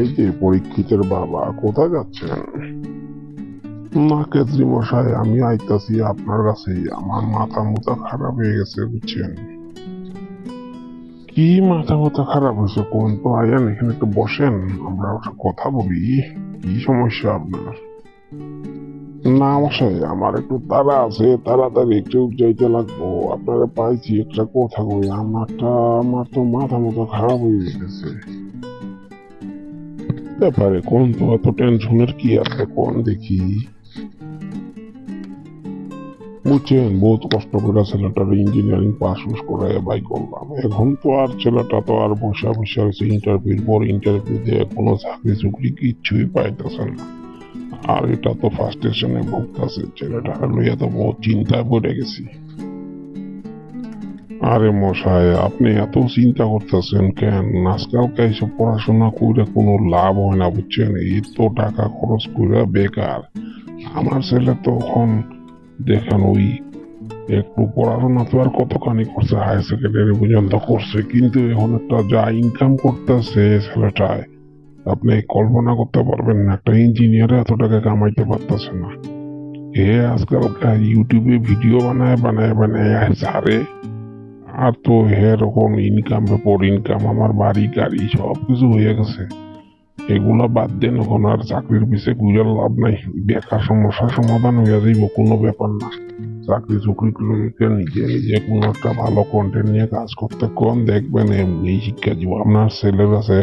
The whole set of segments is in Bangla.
এই যে পরীক্ষিতের বাবা, কোথায় যাচ্ছেন না কেজরি মশাই, আমি আইতাছি আপনার কাছে আমার মাথা মুথা খারাপ হয়ে গেছে, বুঝছেন? কি মাথা মাথা খারাপ হয়েছে কোন? তো আইয়ান এখানে একটু বসেন, আমরা কথা বলি। কি সমস্যা আপনার? না মশাই, আমার একটু তারা আছে, তাড়াতাড়ি একটু যাইতে লাগবো। আপনারা পাইছি একটা কথা কই, আমারটা, আমার তো মাথা মতো খারাপ হয়ে গেছে। ব্যাপারে কোন তো এত টেনশনের কি আছে, কোন দেখি। বুঝছেন, বহুত কষ্ট করে ছেলেটার ইঞ্জিনিয়ারিং পাস উস করে বাই করলাম। এখন তো আর ছেলেটা তো আর বসে বসে আছে ইন্টারভিউর পর ইন্টারভিউ দিয়ে কোনো চাকরি চুকরি কিচ্ছুই পাইতেছে না। আর এটা তো ফার্স্ট স্টেশনে ভুগতেছে। ছেলেটা লইয়া তো বহুত চিন্তায় পড়ে গেছি। আরে মশাই, আপনি এত চিন্তা করতেছেন কেন? আজকালকে এইসব পড়াশোনা করে কোনো লাভ হয় না, বুঝছেন? এই তো টাকা খরচ করে বেকার। আমার ছেলে তো এখন, দেখেন ওই একটু পড়াশোনা তো আর কতখানি করছে হায়ার সেকেন্ডারি পর্যন্ত করছে, কিন্তু এখন একটা যা ইনকাম করতেছে ছেলেটায়, আপনি কল্পনা করতে পারবেন না, একটা ইঞ্জিনিয়ার এত টাকা কামাইতে পারতেছে না। এ আজকাল ইউটিউবে ভিডিও বানায় বানায় বানায় ছাড়ে আর তো এরকম ইনকাম ব্যাপার ইনকাম আমার বাড়ি, গাড়ি সব কিছু হয়ে গেছে। এগুলা বাদ দেন এখন আর চাকরির পিছিয়ে গুজর লাভ নাই। বেকার সমস্যার সমাধান হয়ে যাইব, কোনো ব্যাপার না। চাকরি চুকরি করে নিজে নিজে কোনো একটা ভালো কন্টেন্ট নিয়ে কাজ করতে কম। দেখবেন এমনি শিক্ষা দিব আপনার ছেলের আছে,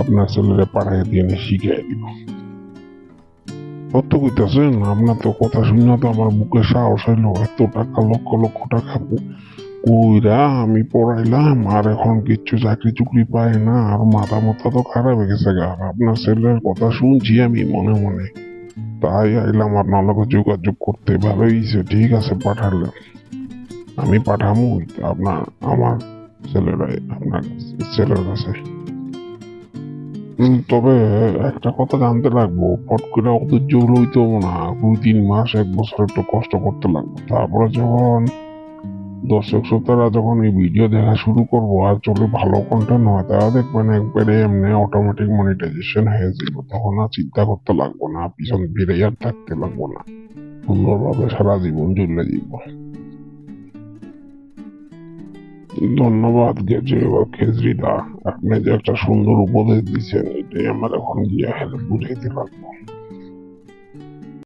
আপনার ছেলেরে পাঠাই দিয়ে শিখিয়ে দিব। সত্য কইতাছেন? আপনার তো কথা শুনে তো আমার বুকে সাহস হইল, এত টাকা লক্ষ লক্ষ টাকা কইরা আমি পড়াইলাম, আর এখন কিচ্ছু চাকরি চুকরি পাই না, আর মাথা মাথা তো খারাপ হয়ে গেছে গা আপনার ছেলের কথা শুনছি আমি মনে মনে। তাই আইলাম আপনার লগে যোগাযোগ করতে ভালোই ঠিক আছে পাঠালাম। আমি পাঠামু আপনার আমার ছেলেরাই আপনার ছেলের কাছে। তবে একটা কথা জানতে লাগবো, ফট করে ওদের জোর হইতো না, দুই তিন মাস, এক বছর একটু কষ্ট করতে লাগবে। তারপরে যখন দর্শক শ্রোতারা, যখন এই ভিডিও দেখা শুরু করব, আর চলে ভালো কন্টেন্ট হয়, তারা দেখবেন একবারে এমনি অটোমেটিক মনিটাইজেশন হয়ে যাব। তখন আর চিন্তা করতে লাগবো না পিছন ফিরে আর থাকতে লাগবো না। সুন্দরভাবে সারা জীবন চলে যাব ধন্যবাদ গেছে খেজরিদা। আপনি যে একটা সুন্দর উপদেশ দিচ্ছেন, এটাই আমার এখন গিয়ে হেল্প বুঝাইতে লাগবো।